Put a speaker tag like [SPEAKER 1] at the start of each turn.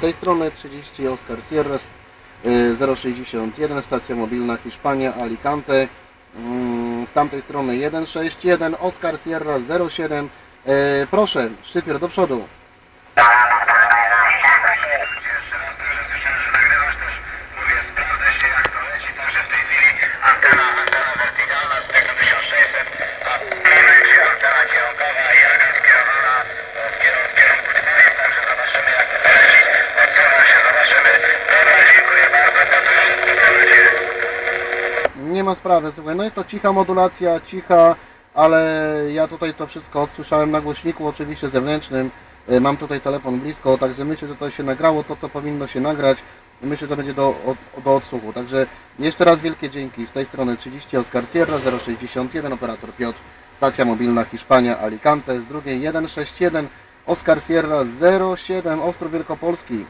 [SPEAKER 1] tej strony 30 Oscar Sierra y, 061 stacja mobilna Hiszpania Alicante. Mm, Z tamtej strony 161 Oscar Sierra 07. Y, Proszę, szczypier do przodu. Nie ma sprawy, słuchaj, no jest to cicha modulacja, cicha, ale ja tutaj to wszystko odsłyszałem na głośniku, oczywiście zewnętrznym. E, Mam tutaj telefon blisko, także myślę, że to się nagrało, to co powinno się nagrać. Myślę, że to będzie do, do odsłuchu. Także jeszcze raz wielkie dzięki. Z tej strony 30 Oscar Sierra 061 operator Piotr, stacja mobilna Hiszpania Alicante, z drugiej 161 Oscar Sierra 07 Ostrów Wielkopolski.